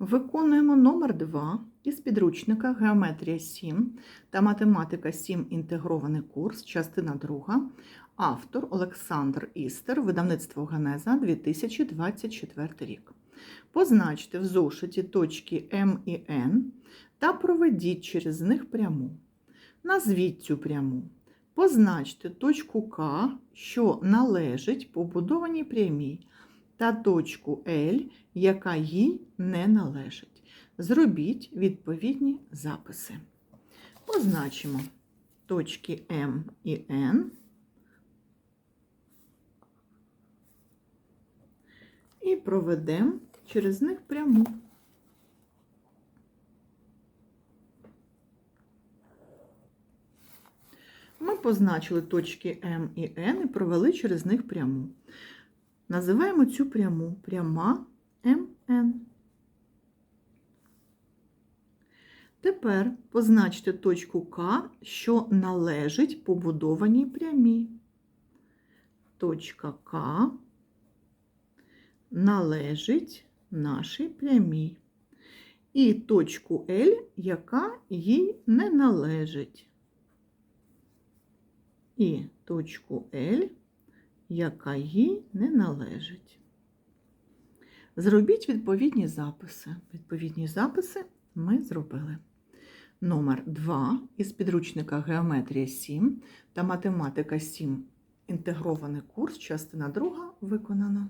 Виконуємо номер 2 із підручника Геометрія 7 та Математика 7. Інтегрований курс, частина 2. Автор Олександр Істер, видавництво Генеза 2024 рік. Позначте в зошиті точки М і Н та проведіть через них пряму. Назвіть цю пряму. Позначте точку К, що належить побудованій прямій, та точку L, яка їй не належить. Зробіть відповідні записи. Позначимо точки М і Н. І проведемо через них пряму. Ми позначили точки М і Н і провели через них пряму. Називаємо цю пряму пряма МН. Тепер позначте точку К, що належить побудованій прямій. Точка К належить нашій прямій. І точку L, яка їй не належить. І точку L, яка їй не належить. Зробіть відповідні записи. Відповідні записи ми зробили. Номер 2 із підручника Геометрія 7 та Математика 7. Інтегрований курс, частина 2 виконана.